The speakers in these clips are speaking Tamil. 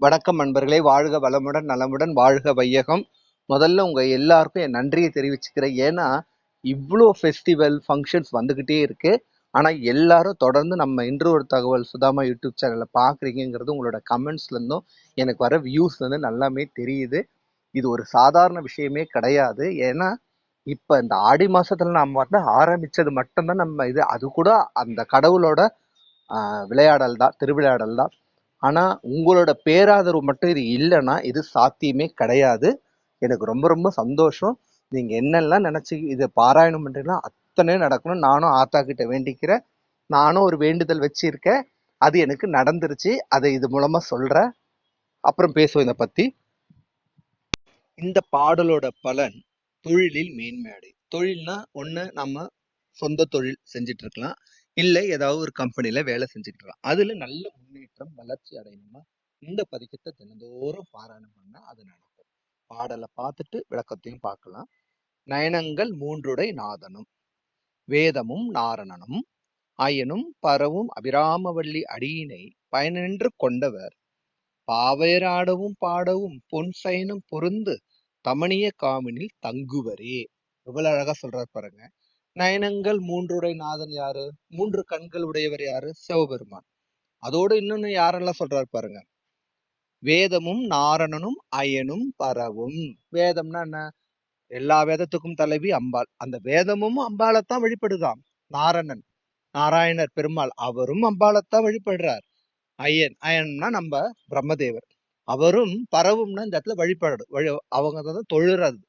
வணக்கம் நண்பர்களே. வாழ்க வளமுடன் நலமுடன் வாழ்க வையகம். முதல்ல உங்கள் எல்லாருக்கும் என் நன்றியை தெரிவிச்சுக்கிறேன். ஏன்னா இவ்வளோ ஃபெஸ்டிவல் ஃபங்க்ஷன்ஸ் வந்துக்கிட்டே இருக்கு. ஆனால் எல்லாரும் தொடர்ந்து நம்ம இன்று ஒரு தகவல் சுதாமா யூடியூப் சேனலில் பார்க்குறீங்கிறது உங்களோட கமெண்ட்ஸ்லேருந்தும் எனக்கு வர வியூஸ் வந்து நல்லாமே தெரியுது. இது ஒரு சாதாரண விஷயமே கிடையாது. ஏன்னா இப்போ இந்த ஆடி மாதத்தில் நாம் வந்து ஆரம்பித்தது மட்டும்தான் நம்ம இது. அது கூட அந்த கடவுளோட விளையாடல் தான் திருவிளையாடல் தான். ஆனா உங்களோட பேராதரவு மட்டும் இது இல்லைன்னா இது சாத்தியமே கிடையாது. எனக்கு ரொம்ப ரொம்ப சந்தோஷம். நீங்க என்னெல்லாம் நினைச்சு இதை பாராயணம் பண்றீங்களோ அத்தனையும் நடக்கணும். நானும் ஆத்தா கிட்ட வேண்டிக்கிறேன். நானும் ஒரு வேண்டுதல் வச்சிருக்கேன். அது எனக்கு நடந்துருச்சு. அதை இது மூலமா சொல்றேன். அப்புறம் பேசுவோம் இதை பத்தி. இந்த பாடலோட பலன் தொழிலில் மேன்மையடை தொழில்னா ஒன்று நம்ம சொந்த தொழில் செஞ்சுட்டு இருக்கலாம். இல்லை ஏதாவது ஒரு கம்பெனில வேலை செஞ்சுட்டு இருக்கலாம் அதுல நல்ல முன்னேற்றம் வளர்ச்சி அடையணுமா இந்த பதிக்கத்தை தினந்தோறும் பாராயணம் பண்ணா அது நடக்கும். பாடலை பார்த்துட்டு விளக்கத்தையும் பார்க்கலாம். நயனங்கள் மூன்றுடை நாதனும் வேதமும் நாரணனும் அயனும் பரவும் அபிராமவல்லி அடியினை பயனின்று கொண்டவர். பாவையராடவும் பாடவும் பொன் சயனம் பொருந்து தமணிய காமினில் தங்குவரே. எவ்வளவு அழகா சொல்றாரு பாருங்க. நயனங்கள் மூன்றுடை நாதன் யாரு? மூன்று கண்கள் உடையவர் யாரு? சிவபெருமான். அதோட இன்னொன்னு யாரெல்லாம் சொல்றாரு பாருங்க. வேதமும் நாரணனும் அயனும் பரவும். வேதம்னா என்ன? எல்லா வேதத்துக்கும் தலைவி அம்பாள். அந்த வேதமும் அம்பாளைத்தான் வழிபடுதாம். நாரணன் நாராயணர் பெருமாள் அவரும் அம்பாளைத்தான் வழிபடுறார். ஐயன் அயன்னா நம்ம பிரம்மதேவர். அவரும் பரவும்னா இந்த இடத்துல வழிபடு வழி அவங்க தான் தொழுறது.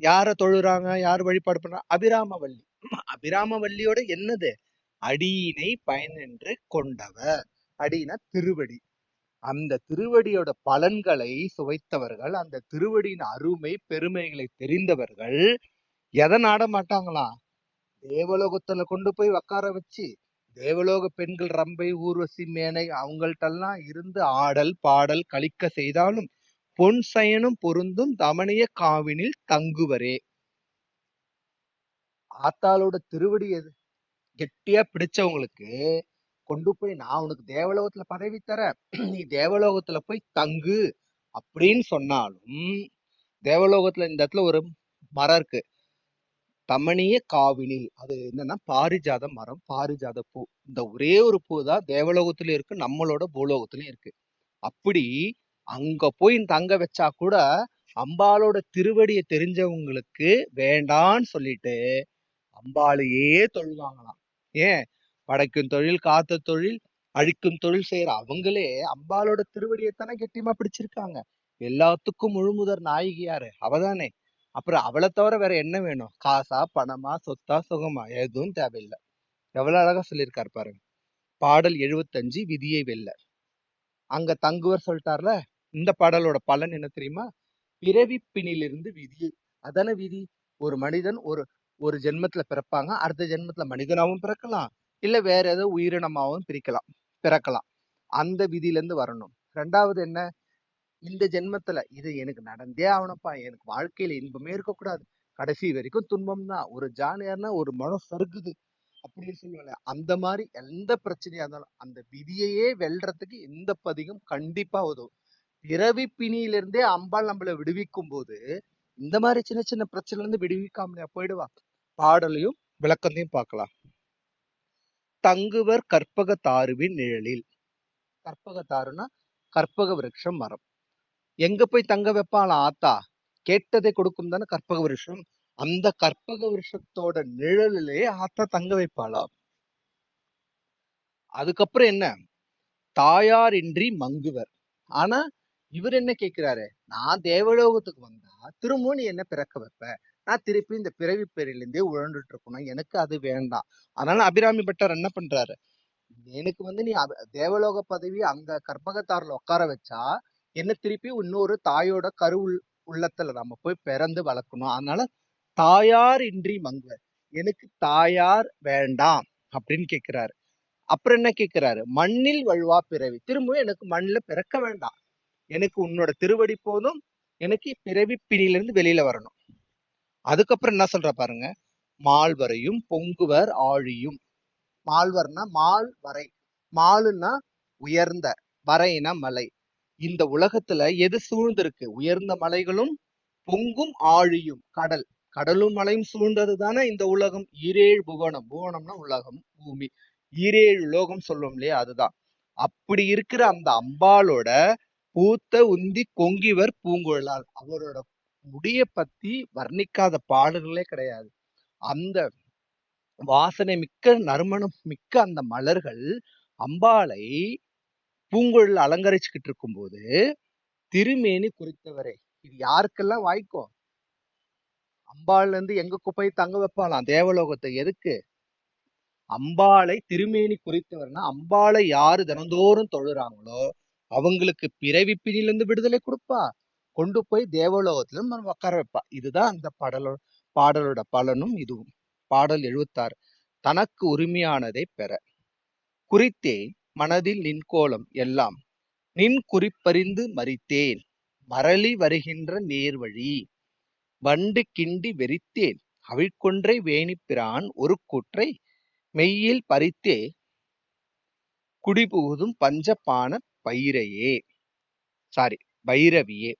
யாரை தொழுறாங்க யார் வழிபாடு பண்றா அபிராமவல்லி. அபிராமவல்லியோட என்னது? அடியினை பயனென்று கொண்டவர். அடினா திருவடி. அந்த திருவடியோட பலன்களை சுவைத்தவர்கள் அந்த திருவடியின் அருமை பெருமைகளை தெரிந்தவர்கள் எதை நாட மாட்டாங்களாம் தேவலோகத்துல கொண்டு போய் உட்கார வச்சு தேவலோக பெண்கள் ரம்பை ஊர்வசி மேனை அவங்கள்ட்டெல்லாம் இருந்து ஆடல் பாடல் கழிக்க செய்தாலும் பொன் சயனும் பொருந்தும் தமனைய காவினில் தங்குவரே. ஆத்தாளோட திருவடி எது? கெட்டியா பிடிச்சவங்களுக்கு கொண்டு போய் நான் உனக்கு தேவலோகத்துல பதவி தரேன். நீ தேவலோகத்துல போய் தங்கு அப்படின்னு சொன்னாலும் தேவலோகத்துல இந்த இடத்துல ஒரு மரம் இருக்கு. தமணிய காவினில். அது என்னன்னா பாரிஜாத மரம் பாரிஜாத பூ. இந்த ஒரே ஒரு பூ தான் தேவலோகத்திலயும் இருக்கு நம்மளோட பூலோகத்திலயும் இருக்கு. அப்படி அங்க போய் தங்க வச்சா கூட அம்பாளோட திருவடியை தெரிஞ்சவங்களுக்கு வேண்டான்னு சொல்லிட்டு அம்பாளையே தொழுவாங்களாம். ஏன்? படைக்கும் தொழில் காத்த தொழில் அழிக்கும் தொழில் செய்யற அவங்களே அம்பாளோட திருவடியை தானே கெட்டியமா பிடிச்சிருக்காங்க. எல்லாத்துக்கும் முழுமுதற் நாயகி யாரு அவதானே. அப்புறம் அவளை தவிர வேற என்ன வேணும்? காசா பணமா சொத்தா சுகமா? எதுவும் தேவையில்லை. எவ்வளவு அழகா சொல்லியிருக்காரு பாருங்க. பாடல் எழுபத்தஞ்சு விதியை வெல்ல. அங்க தங்குவர் சொல்லிட்டார்ல? இந்த பாடலோட பலன் என்ன தெரியுமா? பிறவி பிணிலிருந்து விதி. அதான விதி? ஒரு மனிதன் ஒரு ஒரு ஜென்மத்துல பிறப்பாங்க அடுத்த ஜென்மத்துல மனிதனாகவும் பிறக்கலாம் இல்ல வேற ஏதோ உயிரினமாகவும் பிரிக்கலாம் பிறக்கலாம். அந்த விதியில இருந்து வரணும். ரெண்டாவது என்ன? இந்த ஜென்மத்துல இது எனக்கு நடந்தே ஆகணும்ப்பா. எனக்கு வாழ்க்கையில இன்பமே இருக்கக்கூடாது. கடைசி வரைக்கும் துன்பம் தான். ஒரு ஜானியார்னா ஒரு மனம் சறுக்குது அப்படின்னு சொல்லுவாங்க அந்த மாதிரி எந்த பிரச்சனையா இருந்தாலும் அந்த விதியையே வெல்றதுக்கு இந்த பதிகம் கண்டிப்பா உதவும். பிறவி பிணியிலிருந்தே அம்பாள் நம்மளை விடுவிக்கும் போது இந்த மாதிரி சின்ன சின்ன பிரச்சனைல இருந்து விடுவிக்காமலையா போயிடுவா? பாடலையும் விளக்கத்தையும் பார்க்கலாம். தங்குவர் கற்பக தாருவின் நிழலில். கற்பக தாருன்னா கற்பக விருட்சம் மரம். எங்க போய் தங்க வைப்பாளாம் ஆத்தா? கேட்டதை கொடுக்கும் தானே கற்பக விருஷம் அந்த கற்பக விருஷத்தோட நிழலிலே ஆத்தா தங்க வைப்பாளா அதுக்கப்புறம் என்ன? தாயார் இன்றி மங்குவர். ஆனா இவர் என்ன கேட்கிறாரு? நான் தேவலோகத்துக்கு வந்தா திரும்பவும் நீ என்ன பிறக்க வைப்ப? நான் திருப்பி இந்த பிறவி பேரிலிருந்தே உழண்டுட்டு இருக்கணும். எனக்கு அது வேண்டாம். அதனால அபிராமி பட்டர் என்ன பண்றாரு? எனக்கு வந்து நீ தேவலோக பதவி அந்த கற்பகத்தாரில் உட்கார வச்சா என்ன திருப்பி இன்னொரு தாயோட கரு உள்- உள்ளத்துல நம்ம போய் பிறந்து வளர்க்கணும். அதனால தாயார் இன்றி மங்குவர். எனக்கு தாயார் வேண்டாம் அப்படின்னு கேட்கிறாரு. அப்புறம் என்ன கேட்கிறாரு? மண்ணில் வழுவா பிறவி. திரும்பவும் எனக்கு மண்ணில் பிறக்க வேண்டாம். எனக்கு உன்னோட திருவடி போதும். எனக்கு பிறவி பிணியில இருந்து வெளியில வரணும். அதுக்கப்புறம் என்ன சொல்ற பாருங்க. மால்வரையும் பொங்குவர் ஆழியும். மால்வர்னா மால் வரை. மாலுன்னா உயர்ந்த வரைனா மலை. இந்த உலகத்துல எது சூழ்ந்திருக்கு? உயர்ந்த மலைகளும் பொங்கும் ஆழியும். கடல். கடலும் மலையும் சூழ்ந்தது தானே இந்த உலகம். ஈரேழு புவனம். புவனம்னா உலகம் பூமி. ஈரேழு லோகம் சொல்லுவோம் இல்லையா? அதுதான். அப்படி இருக்கிற அந்த அம்பாளோட பூத்த உந்தி கொங்கிவர் பூங்குழலால் அவரோட முடிய பத்தி வர்ணிக்காத பாடல்களே கிடையாது. அந்த வாசனை மிக்க நறுமணம் மிக்க அந்த மலர்கள் அம்பாளை பூங்குழல் அலங்கரிச்சுக்கிட்டு இருக்கும்போது திருமேனி குறித்தவரே இது யாருக்கெல்லாம் வாய்க்கும்? அம்பாள்ல இருந்து எங்க போய் தங்க வைப்பாளாம்? தேவலோகத்தை எதுக்கு? அம்பாளை திருமேனி குறித்தவர்னா அம்பாளை யாரு தினந்தோறும் தொழுறாங்களோ அவங்களுக்கு பிறவி பிணியிலிருந்து விடுதலை கொடுப்பா. கொண்டு போய் தேவலோகத்திலும் நம்ம உட்கார வைப்பா. இதுதான் அந்த பாடலோ பாடலோட பலனும் இதுவும். பாடல் எழுபத்தாறு தனக்கு உரிமையானதை பெற. குறித்தே மனதில் நின் கோலம் எல்லாம். நின் குறிப்பறிந்து மறித்தேன். மரளி வருகின்ற நேர்வழி. வண்டு கிண்டி வெறித்தேன். அவிழ்கொன்றை வேணிப்பிரான் ஒரு கூற்றை மெய்யில் பறித்தே. குடிபுகுதும் பஞ்சபான பைரையே சாரி பைரவியே.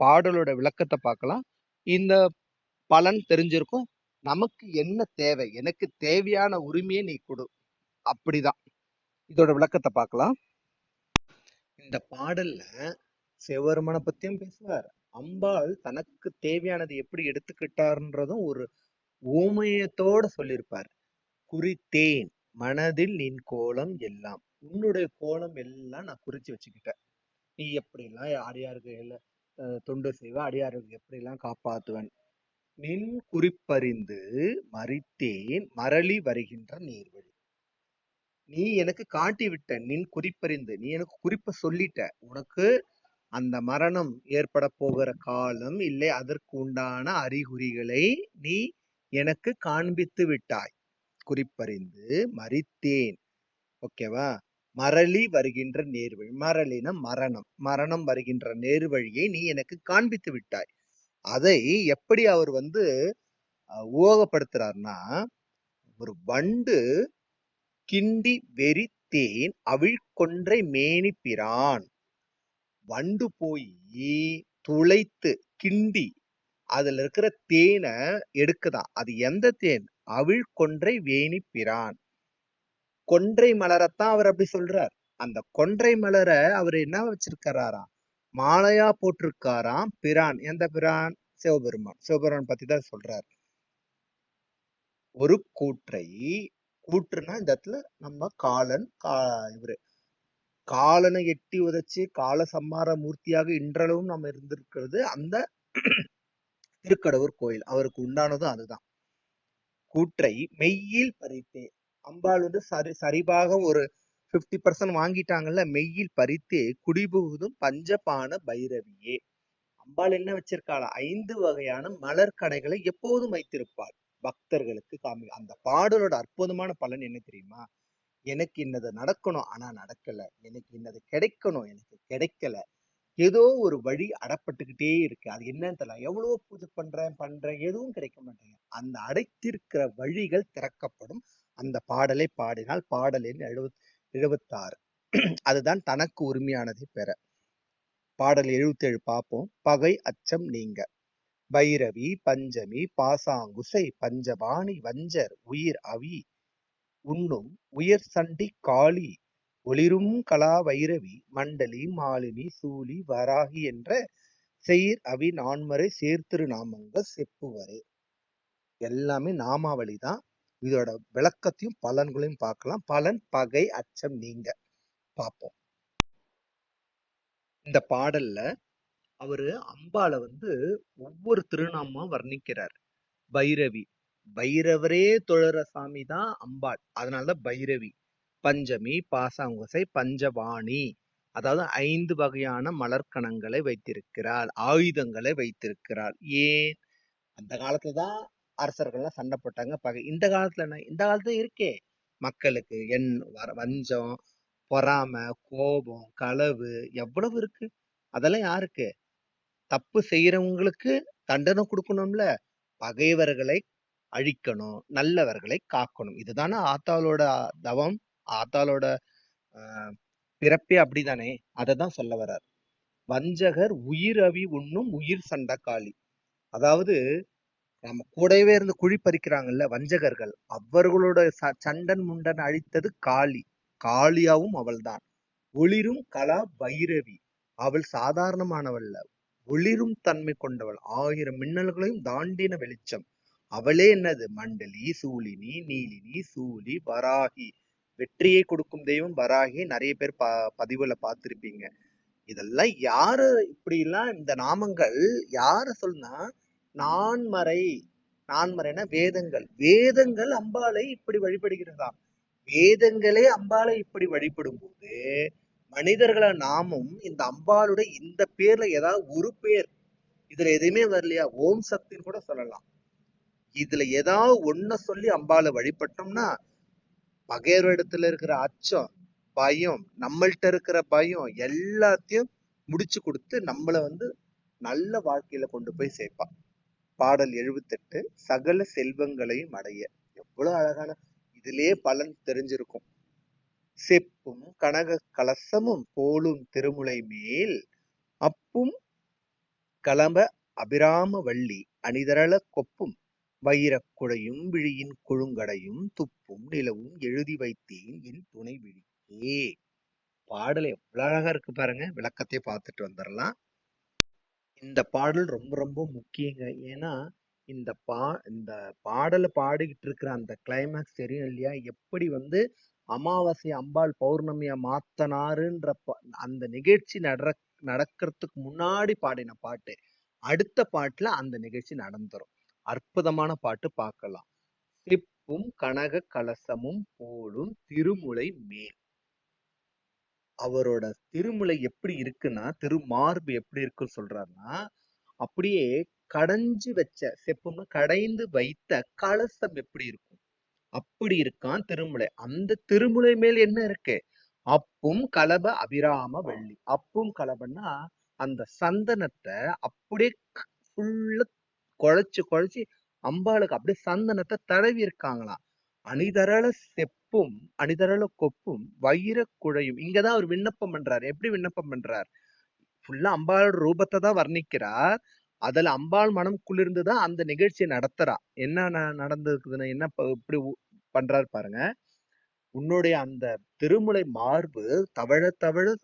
பாடலோட விளக்கத்தை பார்க்கலாம். இந்த பலன் தெரிஞ்சிருக்கும். நமக்கு என்ன தேவை? எனக்கு தேவையான உரிமையை நீ கொடு. அப்படிதான். இதோட விளக்கத்தை பார்க்கலாம். இந்த பாடல்ல சிவபெருமானை பத்தியும் பேசுவார் அம்பாள் தனக்கு தேவையானது எப்படி எடுத்துக்கிட்டார்ன்றதும் ஒரு ஊமையத்தோட சொல்லியிருப்பார். குறித்தேன் மனதில் நின் கோலம் எல்லாம். உன்னுடைய கோலம் எல்லாம் நான் குறிச்சு வச்சுக்கிட்டேன். நீ எப்படிலாம் யார் எல்லாம் தொண்டு செய்வ அடியாருக்கு எப்படிலாம் காப்பாத்துவன்? நின் குறிப்பறிந்து மறித்தேன் மரளி வருகின்ற நீர்வழி. நீ எனக்கு காட்டி விட்ட நின் குறிப்பறிந்து நீ எனக்கு குறிப்பை சொல்லிட்ட. உனக்கு அந்த மரணம் ஏற்பட போகிற காலம் இல்லை அதற்கு உண்டான அறிகுறிகளை நீ எனக்கு காண்பித்து விட்டாய். குறிப்பறிந்து மறித்தேன். ஓகேவா? மரளி வருகின்ற நேர்வழி மரளின மரணம் மரணம் வருகின்ற நேர்வழியை நீ எனக்கு காண்பித்து விட்டாய். அதை எப்படி அவர் வந்து அஹ், உவகப்படுத்துறாருன்னா ஒரு வண்டு கிண்டி வெறி தேன் அவிழ்கொன்றை மேனி பிரான். வண்டு போய் துளைத்து கிண்டி அதுல இருக்கிற தேனை எடுக்குதான். அது எந்த தேன்? அவிழ்கொன்றை வேணி பிரான். கொன்றை மலரைத்தான் அவர் அப்படி சொல்றார். அந்த கொன்றை மலரை அவர் என்ன வச்சிருக்காராம் மாலையா போட்டிருக்காராம் பிரான். எந்த பிரான்? சிவபெருமான். சிவபெருமான் பத்தி தான் சொல்றார். ஒரு கூற்றை கூற்றுனா இந்த இடத்துல நம்ம காலன் கா இவரு. காலனை எட்டி உதைச்சு கால சம்மார மூர்த்தியாக இன்றளவும் நம்ம இருந்திருக்கிறது அந்த திருக்கடவுர் கோயில். அவருக்கு உண்டானதும் அதுதான். கூற்றை மெய்யில் பறித்தே அம்பாள் வந்து சரி சரிபாக ஒரு 50% பர்சன்ட் வாங்கிட்டாங்கல்ல மெய்யில் பறித்தே குடிபுகுதும் பஞ்சபான பைரவியே. அம்பாள் என்ன வச்சிருக்காளா? ஐந்து வகையான மலர் கடைகளை எப்போதும் வைத்திருப்பாள். பக்தர்களுக்கு காமி அந்த பாடலோட அற்புதமான பலன் என்ன தெரியுமா? எனக்கு இன்னது நடக்கணும் ஆனா நடக்கல. எனக்கு இன்னது கிடைக்கணும் எனக்கு கிடைக்கல. ஏதோ ஒரு வழி அடப்பட்டுக்கிட்டே இருக்கு. அது என்னன்னு தெரியல. எவ்வளவு பூஜை பண்றேன் பண்றேன் எதுவும் கிடைக்க மாட்டேங்குது. அந்த அடைத்திருக்கிற வழிகள் திறக்கப்படும். அந்த பாடலை பாடினால் பாடல் எண் எழுபத் எழுபத்தாறு அதுதான் தனக்கு உரிமையானதை பெற. பாடல் எழுபத்தேழு பார்ப்போம் பகை அச்சம் நீங்க. பைரவி பஞ்சமி பாசாங்குசை பஞ்சபாணி வஞ்சர் உயிர் அவி உண்ணும் உயர் சண்டி காளி ஒளிரும் கலா வைரவி மண்டலி மாலினி சூலி வராகி என்ற செயிர் அவி நான்மறை சேர்த்திரு நாமங்க செப்புவரே. எல்லாமே நாமாவளி தான் இதோட விளக்கத்தையும் பலன்களையும் பார்க்கலாம். பலன் பகை அச்சம் நீங்க. பார்ப்போம். இந்த பாடல்ல அவரு அம்பாளை வந்து ஒவ்வொரு திருநாமமா வர்ணிக்கிறார். பைரவி. பைரவரே தொழற சாமி தான் அம்பாள். அதனாலதான் பைரவி. பஞ்சமி பாசாங்குசை பஞ்சவாணி. அதாவது ஐந்து வகையான மலர்க்கணங்களை வைத்திருக்கிறாள். ஆயுதங்களை வைத்திருக்கிறாள். ஏன்? அந்த காலத்துலதான் அரசர்கள்லாம் சண்டை போட்டாங்க. பகை இந்த காலத்துல என்ன இந்த காலத்துல இருக்கே. மக்களுக்கு எண் வர வஞ்சம் பொறாமை கோபம் களவு எவ்வளவு இருக்கு? அதெல்லாம் யாருக்கு? தப்பு செய்யறவங்களுக்கு தண்டனை கொடுக்கணும்ல. பகைவர்களை அழிக்கணும் நல்லவர்களை காக்கணும். இதுதானே ஆத்தாளோட தவம் ஆத்தாளோட ஆஹ் பிறப்பே அப்படிதானே? அததான் சொல்ல வர்றார். வஞ்சகர் உயிரவி உண்ணும் உயிர் சண்டக்காளி அதாவது நம்ம கூடவே இருந்து குழி பறிக்கிறாங்கல்ல வஞ்சகர்கள் அவர்களோட சண்டன் முண்டன் அழித்தது காளி. காளியாவும் அவள்தான். ஒளிரும் கலா பைரவி. அவள் சாதாரணமானவள்ல ஒளிரும் தன்மை கொண்டவள். ஆயிரம் மின்னல்களையும் தாண்டின வெளிச்சம். அவளே என்னது? மண்டலி சூலினி நீலினி சூலி வராகி. வெற்றியை கொடுக்கும் தெய்வம் வராகி. நிறைய பேர் ப பதிவுல பார்த்திருப்பீங்க. இதெல்லாம் யாரு இப்படி எல்லாம் இந்த நாமங்கள்? யாரு சொல்லுனா நான்மறை நான்மறைனா வேதங்கள். வேதங்கள் அம்பாளை இப்படி வழிபடுகிறதா? வேதங்களே அம்பாளை இப்படி வழிபடும் போது மனிதர்களை நாமும் இந்த அம்பாளுடைய இந்த பேர்ல ஏதாவது ஒரு பேர் இதுல எதுவுமே வரலையா? ஓம் சக்தின்னு கூட சொல்லலாம். இதுல ஏதாவது ஒன்ன சொல்லி அம்பாளை வழிபட்டோம்னா பகைவரிடத்துல இருக்கிற அச்சம் பயம் நம்மள்ட்ட இருக்கிற பயம் எல்லாத்தையும் முடிச்சு கொடுத்து நம்மள வந்து நல்ல வாழ்க்கையில கொண்டு போய் சேர்ப்பான் பாடல் எழுபத்தெட்டு சகல செல்வங்களையும் அடைய. எவ்வளவு அழகான இதிலே பலன் தெரிஞ்சிருக்கும். செப்பும் கனக கலசமும் போலும் திருமுலை மேல் அப்பும் கலம்ப அபிராம வள்ளி அணிதரள கொப்பும் வைரக் குழையும் விழியின் கொழுங்கடையும் துப்பும் நிலவும் எழுதி வைத்தேன் என் துணை விழிக்கே பாடல் எவ்வளவு அழகா இருக்கு பாருங்க. விளக்கத்தை பார்த்துட்டு வந்துடலாம். இந்த பாடல் ரொம்ப ரொம்ப முக்கியங்க. ஏன்னா இந்த பா இந்த பாடலை பாடிக்கிட்டு இருக்கிற அந்த கிளைமேக்ஸ் தெரியும் இல்லையா? எப்படி வந்து அமாவாசை அம்பாள் பௌர்ணமியா மாத்தனாருன்ற ப- அந்த நிகழ்ச்சி நட நடக்கிறதுக்கு முன்னாடி பாடின பாட்டு அடுத்த பாட்டுல அந்த நிகழ்ச்சி நடந்துரும். அற்புதமான பாட்டு பார்க்கலாம். சிப்பும் கனக கலசமும் போலும் திருமுலை மேல். அவரோட திருமுலை எப்படி இருக்குன்னா திருமார்பு எப்படி இருக்குன்னு சொல்றாருன்னா அப்படியே கடைஞ்சு வச்ச செப்பும்னா கடைந்து வைத்த கலசம் எப்படி இருக்கும்? அப்படி இருக்கான் திருமுலை. அந்த திருமுலை மேல் என்ன இருக்கு? அப்பும் கலப அபிராம வள்ளி. அப்பும் கலபன்னா அந்த சந்தனத்தை அப்படியே ஃபுல்லா குழைச்சு குழைச்சு அம்பாளுக்கு அப்படியே சந்தனத்தை தடவி இருக்காங்களாம் அணிதரள கொப்பும் அணிதரள கொப்பும் வைர குழையும். இங்கதான் அவர் விண்ணப்பம் பண்றாரு. எப்படி விண்ணப்பம் பண்றார்? ஃபுல்லா அம்பாளோட ரூபத்தை தான் வர்ணிக்கிறார். அதுல அம்பாள் மனம் குளிர்ந்துதான் அந்த நிகழ்ச்சியை நடத்துறா. என்ன ந- நடந்திருக்குதுன்னு என்ன ப- இப்படி பண்றாரு பாருங்க. உன்னுடைய அந்த திருமுலை மார்பு தவழ தவழ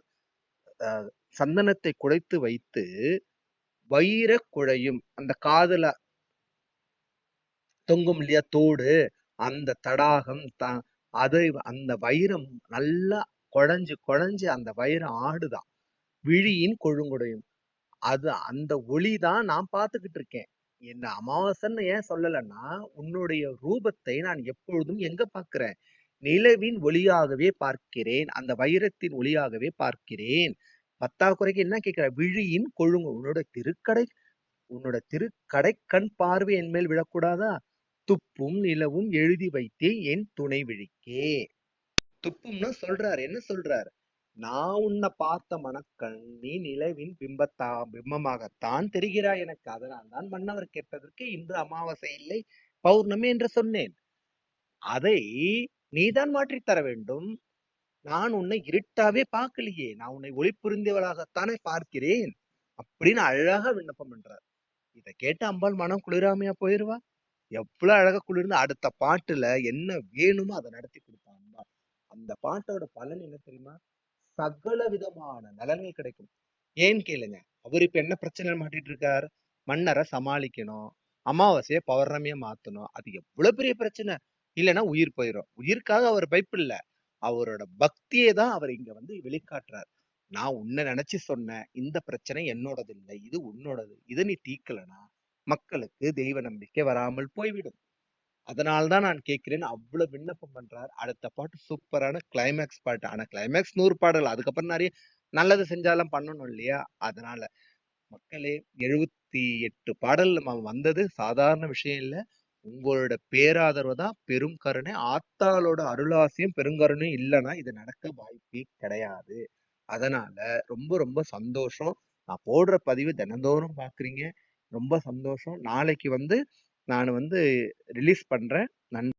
அஹ், சந்தனத்தை குடைத்து வைத்து வைர குழையும். அந்த காதுல தொங்கும் இல்லையா? தோடு. அந்த தடாகம் த அதை அந்த வைரம் நல்லா குழஞ்சு குழஞ்சு அந்த வைரம் ஆடுதான். விழியின் கொழுங்குடையும். அது அந்த ஒளி தான் நான் பார்த்துக்கிட்டு இருக்கேன். என்ன அமாவாசைன்னு ஏன் சொல்லலைன்னா உன்னுடைய ரூபத்தை நான் எப்பொழுதும் எங்க பார்க்கிறேன்? நிலவின் ஒளியாகவே பார்க்கிறேன். அந்த வைரத்தின் ஒளியாகவே பார்க்கிறேன். பத்தாக்குறைக்கு என்ன கேட்கிற? விழியின் கொழுங்கு. உன்னோட திருக்கடை உன்னோட திருக்கடை கண் பார்வை என் மேல் விழக்கூடாதா? துப்பும் நிலவும் எழுதி வைத்தேன் என் துணை விழிக்கே. துப்பும்னா சொல்றாரு. என்ன சொல்றாரு? நான் உன்னை பார்த்த மனக்கண் நீ நிலவின் பிம்பத்தா பிம்பமாகத்தான் தெரிகிறாய் எனக்கு. அதனால் தான் மன்னவர் கேட்டதற்கு இன்று அமாவாசை இல்லை பௌர்ணமி என்று சொன்னேன். அதை நீதான் மாற்றித் தர வேண்டும். நான் உன்னை இருட்டாவே பார்க்கலையே. நான் உன்னை ஒளி புரிந்தவளாகத்தானே பார்க்கிறேன். அப்படின்னு அழகா விண்ணப்பம் பண்றார். இதை கேட்டு அம்பாள் மனம் குளிராமையா போயிருவா? எவ்வளவு அழகா குளிர்ந்து அடுத்த பாட்டுல என்ன வேணுமோ அதை நடத்தி கொடுப்பா அந்த பாட்டோட பலன் என்ன தெரியுமா? சகல விதமான நலன்கள் கிடைக்கும். ஏன்னு கேளுங்க? அவர் இப்ப என்ன பிரச்சனை மாட்டிட்டு இருக்கார்? மன்னரை சமாளிக்கணும். அமாவாசையை பௌர்ணமிய மாத்தணும். அது எவ்வளவு பெரிய பிரச்சனை? இல்லைன்னா உயிர் போயிடும் உயிருக்காக அவர் பயப்பில்ல. அவரோட பக்தியை தான் அவர் இங்க வந்து வெளிக்காட்டுறார். நான் உன்னை நினைச்சு சொன்னேன். இந்த பிரச்சனை என்னோடது இல்லை இது உன்னோடது. இதை நீ தீக்கலனா மக்களுக்கு தெய்வ நம்பிக்கை வராமல் போய்விடும். அதனால்தான் நான் கேட்கிறேன் அவ்வளவு விண்ணப்பம் பண்றார். அடுத்த பாட்டு சூப்பரான கிளைமேக்ஸ் பாட்டு. ஆனா கிளைமேக்ஸ் நூறு பாடல். அதுக்கப்புறம் நிறைய நல்லது செஞ்சாலும் பண்ணணும் இல்லையா? அதனால மக்களே எழுபத்தி எட்டு பாடல் நம்ம வந்தது சாதாரண விஷயம் இல்லை. உங்களோட பேராதரவு தான் பெரும் கருணை. ஆத்தாளோட அருளாசியும் பெருங்கருணையும் இல்லைன்னா இது நடக்க வாய்ப்பே கிடையாது. அதனால ரொம்ப ரொம்ப சந்தோஷம். நான் போடுற பதிவு தினந்தோறும் பாக்குறீங்க ரொம்ப சந்தோஷம். நாளைக்கு வந்து நான் வந்து ரிலீஸ் பண்ணுறேன் நன்றி.